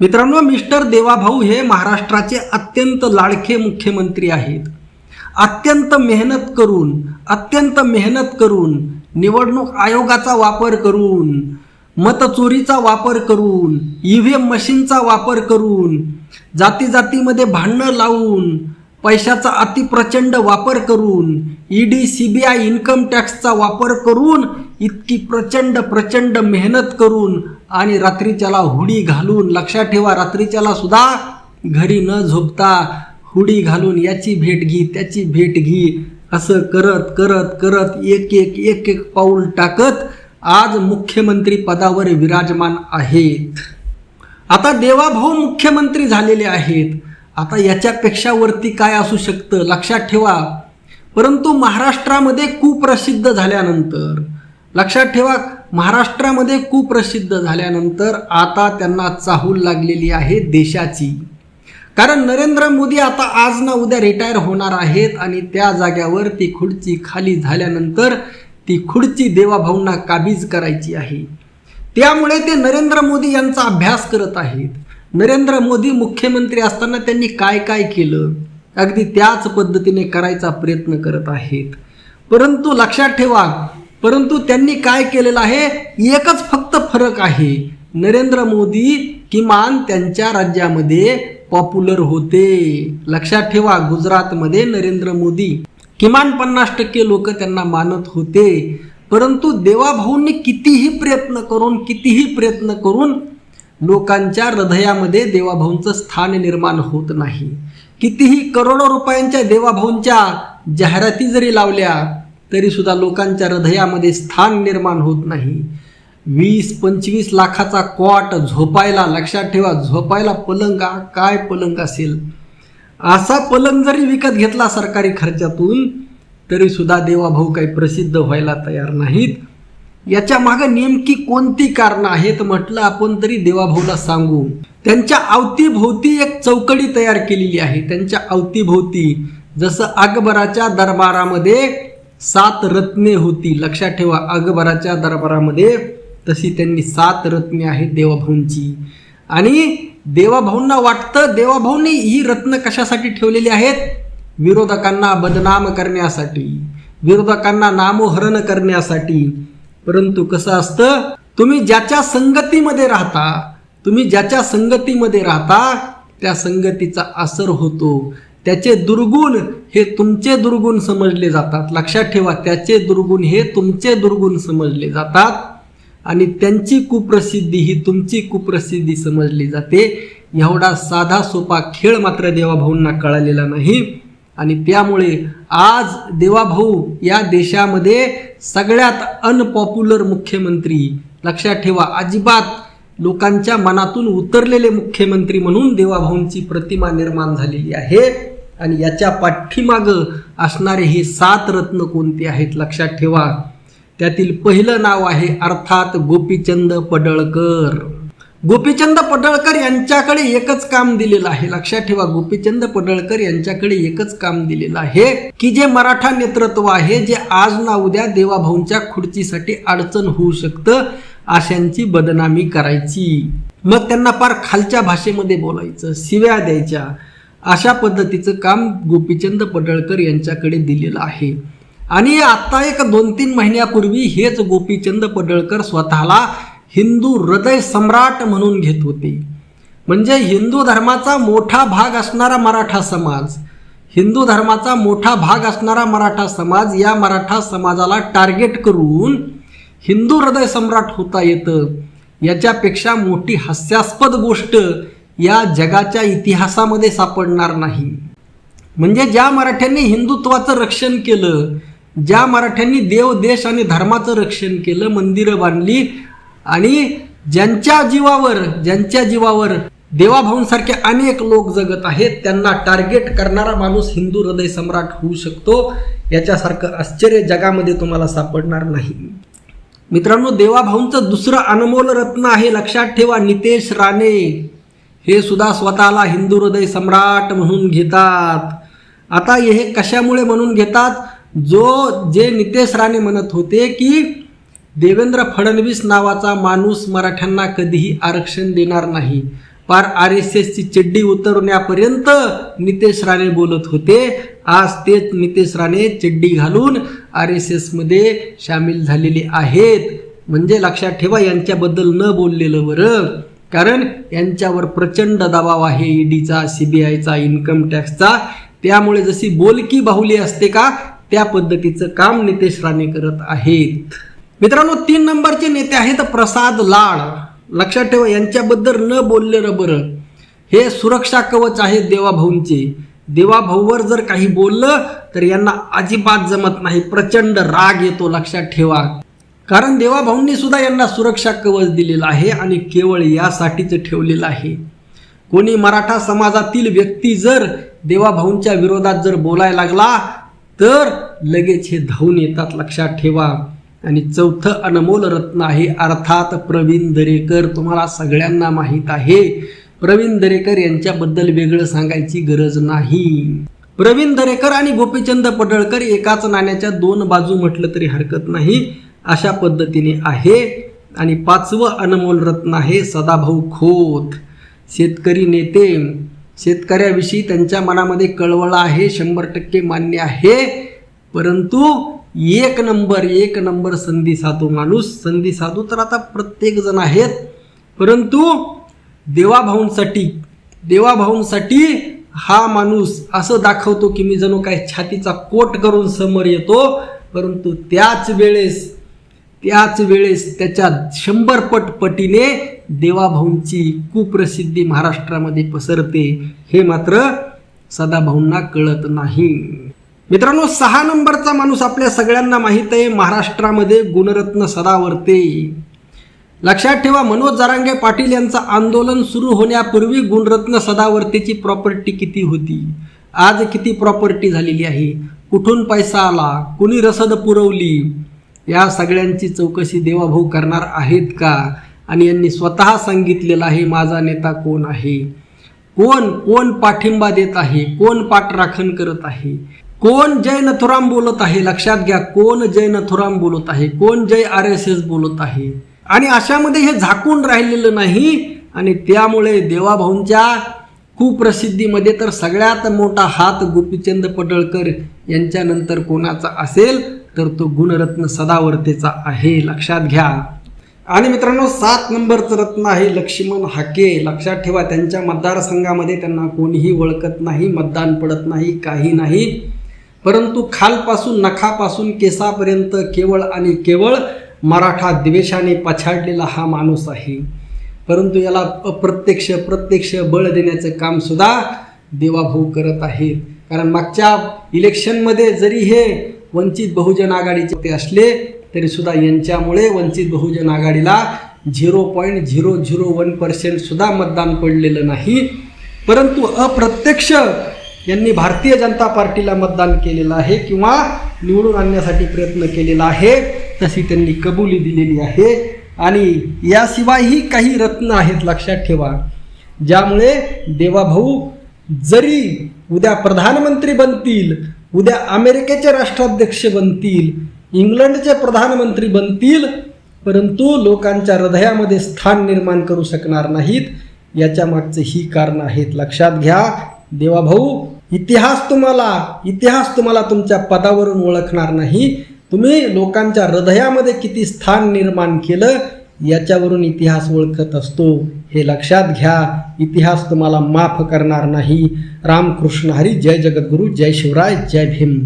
मित्रांनो मिस्टर देवाभाऊ हे महाराष्ट्राचे अत्यंत लाडके मुख्यमंत्री आहेत. अत्यंत मेहनत करून अत्यंत मेहनत करून निवडणूक आयोगाचा वापर करून मतचोरीचा वापर करून ई व्ही एम मशीनचा वापर करून जाती जातीमध्ये भांडणं लावून पैशाचा अतिप्रचंड वापर करून ईडी आय इन्कम टॅक्सचा वापर करून इतकी प्रचंड प्रचंड मेहनत करून आणि रात्रीच्याला हुडी घालून लक्षात ठेवा रात्रीच्याला सुद्धा घरी न झोपता हुडी घालून याची भेट घे त्याची भेट घे. असं करत करत करत एक एक एक एक पाऊल टाकत आज मुख्यमंत्री पदावर विराजमान आहेत. आता देवाभाऊ मुख्यमंत्री झालेले आहेत. आता याच्यापेक्षा वरती काय असू शकतं? लक्षात ठेवा. परंतु महाराष्ट्रामध्ये कुप्रसिद्ध झाल्यानंतर लक्षात ठेवा महाराष्ट्रामध्ये कुप्रसिद्ध झाल्यानंतर आता त्यांना चाहूल लागलेली आहे देशाची. कारण नरेंद्र मोदी आता आज ना उद्या रिटायर होणार आहेत आणि त्या जाग्यावर ती खुर्ची खाली झाल्यानंतर ती खुर्ची देवाभाऊंना काबीज करायची आहे. त्यामुळे ते नरेंद्र मोदी यांचा अभ्यास करत आहेत. नरेंद्र मोदी मुख्यमंत्री असताना त्यांनी काय काय केलं? अगदी त्याच पद्धतीने करायचा प्रयत्न करत आहेत. परंतु लक्षात ठेवा परंतु त्यांनी काय केलेलं आहे? एकच फक्त फरक आहे. नरेंद्र मोदी किमान त्यांच्या राज्यामध्ये पॉप्युलर होते. लक्षात ठेवा गुजरातमध्ये नरेंद्र मोदी किमान पन्नास टक्के लोक त्यांना मानत होते. परंतु देवाभाऊंनी कितीही प्रयत्न करून कितीही प्रयत्न करून लोकांच्या हृदयामध्ये देवाभाऊंचं स्थान निर्माण होत नाही. कितीही करोडो रुपयांच्या देवाभाऊंच्या जाहिराती जरी लावल्या तरीसुद्धा लोकांच्या हृदयामध्ये स्थान निर्माण होत नाही. वीस पंचवीस लाखाचा कॉट झोपायला लक्षात ठेवा. झोपायला पलंग काय पलंग असेल? असा पलंग जरी विकत घेतला सरकारी खर्चातून तरी सुद्धा देवाभाऊ काही प्रसिद्ध व्हायला तयार नाहीत. याच्या मागे नेमकी कोणती कारणं आहेत म्हटलं आपण तरी देवाभाऊला सांगू. त्यांच्या अवतीभोवती एक चौकडी तयार केलेली आहे. त्यांच्या अवतीभोवती जसं अकबराच्या दरबारामध्ये सात रत्ने होती. लक्षात ठेवा अकबराच्या दरबारामध्ये तशी त्यांनी सात रत्ने आहेत देवाभाऊंची. आणि देवाभाऊंना वाटतं देवाभाऊंनी ही रत्न कशासाठी ठेवलेली आहेत? विरोधकांना बदनाम करण्यासाठी विरोधकांना नामोहरण करण्यासाठी. परंतु कसं असतं तुम्ही ज्याच्या संगतीमध्ये राहता तुम्ही ज्याच्या संगतीमध्ये राहता त्या संगतीचा असर होतो. त्याचे दुर्गुण हे तुमचे दुर्गुण समजले जातात. लक्षात ठेवा त्याचे दुर्गुण हे तुमचे दुर्गुण समजले जातात. आणि त्यांची कुप्रसिद्धी ही तुमची कुप्रसिद्धी समजली जाते. एवढा साधा सोपा खेळ मात्र देवाभाऊंना कळालेला नाही. आणि त्यामुळे आज देवाभाऊ या देशामध्ये सगळ्यात अनपॉप्युलर मुख्यमंत्री लक्षात ठेवा अजिबात लोकांच्या मनातून उतरलेले मुख्यमंत्री म्हणून देवाभाऊंची प्रतिमा निर्माण झालेली आहे. आणि याच्या पाठीमागं असणारे हे सात रत्न कोणते आहेत लक्षात ठेवा. त्यातील पहिलं नाव आहे अर्थात गोपीचंद पडळकर. गोपीचंद पडळकर यांच्याकडे एकच काम दिलेलं आहे. लक्षात ठेवा गोपीचंद पडळकर यांच्याकडे एकच काम दिलेलं आहे की जे मराठा नेतृत्व आहे जे आज ना उद्या देवाभाऊंच्या खुर्चीसाठी अडचण होऊ शकतं अशांची बदनामी करायची. मग त्यांना फार खालच्या भाषेमध्ये बोलायचं शिव्या द्यायच्या. अशा पद्धतीचं काम गोपीचंद पडळकर यांच्याकडे दिलेलं आहे. आणि आत्ता एक दोन तीन महिन्यापूर्वी हेच गोपीचंद पडळकर स्वतःला हिंदू हृदय सम्राट म्हणून घेत होते. म्हणजे हिंदू धर्माचा मोठा भाग असणारा मराठा समाज हिंदू धर्माचा मोठा भाग असणारा मराठा समाज या मराठा समाजाला टार्गेट करून हिंदू हृदय सम्राट होता येतं. याच्यापेक्षा मोठी हास्यास्पद गोष्ट या जगाच्या इतिहासामध्ये सापडणार नाही. म्हणजे ज्या मराठ्यांनी हिंदुत्वाचं रक्षण केलं ज्या मराठ्यांनी देव देश आणि धर्माचं रक्षण केलं मंदिरं बांधली आणि ज्यांच्या जीवावर ज्यांच्या जीवावर देवाभाऊंसारखे अनेक लोक जगत आहेत त्यांना टार्गेट करणारा माणूस हिंदू हृदय सम्राट होऊ शकतो याच्यासारखं आश्चर्य जगामध्ये तुम्हाला सापडणार नाही. मित्रांनो देवाभाऊंचं दुसरं अनमोल रत्न आहे लक्षात ठेवा नितेश राणे. हे सुद्धा स्वतःला हिंदू हृदय सम्राट म्हणून घेतात. आता हे कशामुळे म्हणून घेतात? जो जे नितेश राणे म्हणत होते की देवेंद्र फडणवीस नावाचा माणूस मराठ्यांना कधीही आरक्षण देणार नाही. पार आर एस एसची चड्डी उतरवण्यापर्यंत नितेश राणे बोलत होते. आज तेच नितेश राणे चड्डी घालून आर एस एसमध्ये सामील झालेले आहेत. म्हणजे लक्षात ठेवा यांच्याबद्दल न बोललेलं बरं. कारण यांच्यावर प्रचंड दबाव आहे ईडीचा सीबीआयचा इन्कम टॅक्सचा. त्यामुळे जशी बोलकी बाहुली असते का त्या पद्धतीचं काम नितेश राणे करत आहेत. मित्रांनो तीन नंबरचे नेते आहेत प्रसाद लाड. लक्षात ठेवा यांच्याबद्दल न बोललेलं बरं. हे सुरक्षा कवच आहेत देवाभाऊंचे. देवाभाऊवर जर काही बोललं तर यांना अजिबात जमत नाही. प्रचंड राग येतो लक्षात ठेवा. कारण देवाभाऊंनी सुद्धा यांना सुरक्षा कवच दिलेलं आहे आणि केवळ यासाठीच ठेवलेलं आहे. कोणी मराठा समाजातील व्यक्ती जर देवाभाऊंच्या विरोधात जर बोलायला लागला तर लगेच हे धावून येतात लक्षात ठेवा. आणि चौथं अनमोल रत्न आहे अर्थात प्रवीण दरेकर. तुम्हाला सगळ्यांना माहीत आहे प्रवीण दरेकर यांच्याबद्दल वेगळं सांगायची गरज नाही. प्रवीण दरेकर आणि गोपीचंद पडळकर एकाच नाण्याच्या दोन बाजू म्हटलं तरी हरकत नाही. अशा पद्धतीने आहे. आणि पाचवं अनमोल रत्न आहे सदाभाऊ खोत. शेतकरी नेते शेतकऱ्याविषयी त्यांच्या मनामध्ये कळवळ आहे शंभर टक्के मान्य आहे. परंतु एक नंबर एक नंबर संधी साधू माणूस संधी साधू तर आता प्रत्येक जण आहेत. परंतु देवाभाऊंसाठी देवाभाऊंसाठी हा माणूस असं दाखवतो की मी जणू काय छातीचा कोट करून समोर येतो. परंतु त्याच वेळेस त्याच वेळेस त्याच्या शंभर पट पटीने देवाभाऊंची कुप्रसिद्धी महाराष्ट्रामध्ये पसरते हे मात्र सदाभाऊंना कळत नाही. मित्रांनो सहा नंबरचा माणूस आपल्या सगळ्यांना माहीत आहे महाराष्ट्रामध्ये गुणरत्न सदावर्ते. लक्षात ठेवा मनोज जरांगे पाटील यांचं आंदोलन सुरू होण्यापूर्वी गुणरत्न सदावर्तेची प्रॉपर्टी किती होती? आज किती प्रॉपर्टी झालेली आहे? कुठून पैसा आला? कुणी रसद पुरवली? या सगळ्यांची चौकशी देवाभाऊ करणार आहेत का? आणि यांनी स्वतः सांगितलेलं आहे माझा नेता कोण आहे? कोण कोण पाठिंबा देत आहे? कोण पाठराखण करत आहे? कोण जय नथुराम बोलत आहे? लक्षात घ्या कोण जय नथुराम बोलत आहे? कोण जय आर एस एस बोलत आहे? आणि अशामध्ये हे झाकून राहिलेलं नाही. आणि त्यामुळे देवाभाऊंच्या कुप्रसिद्धीमध्ये तर सगळ्यात मोठा हात गोपीचंद पडळकर यांच्यानंतर कोणाचा असेल? तर तो गुणरत्न सदावर्तेचा आहे लक्षात घ्या. आणि मित्रांनो सात नंबरचं रत्न आहे लक्ष्मण हाके. लक्षात ठेवा त्यांच्या मतदारसंघामध्ये त्यांना कोणीही ओळखत नाही मतदान पडत नाही काही नाही. परंतु खालपासून नखापासून केसापर्यंत केवळ आणि केवळ मराठा द्वेषाने पछाडलेला हा माणूस आहे. परंतु याला अप्रत्यक्ष प्रत्यक्ष बळ देण्याचं काम सुद्धा देवाभाऊ करत आहेत. कारण मागच्या इलेक्शनमध्ये जरी हे वंचित बहुजन आघाडीचे ते असले तरी सुद्धा यांच्यामुळे वंचित बहुजन आघाडीला zero point zero zero one percent सुद्धा मतदान पडलेलं नाही. परंतु अप्रत्यक्ष यांनी भारतीय जनता पार्टीला मतदान केलेलं आहे किंवा निवडून आणण्यासाठी प्रयत्न केलेला आहे तशी त्यांनी कबुली दिलेली आहे. आणि याशिवायही काही रत्न आहेत लक्षात ठेवा ज्यामुळे देवाभाऊ जरी उद्या प्रधानमंत्री बनतील उद्या अमेरिकेचे राष्ट्राध्यक्ष बनतील इंग्लंडचे प्रधानमंत्री बनतील परंतु लोकांच्या हृदयामध्ये स्थान निर्माण करू शकणार नाहीत. याच्या मागचे ही कारण आहेत. लक्षात घ्या. देवाभाऊ इतिहास तुम्हाला इतिहास तुम्हाला तुमच्या पदावरून ओळखणार नाही. तुम्ही लोकांच्या हृदयामध्ये किती स्थान निर्माण केलं याच्यावरून इतिहास ओळखत असतो. हे लक्षात घ्या इतिहास तुम्हाला माफ करणार नाही. रामकृष्ण हरी जय जगद्गुरू जय शिवराय जय भीम.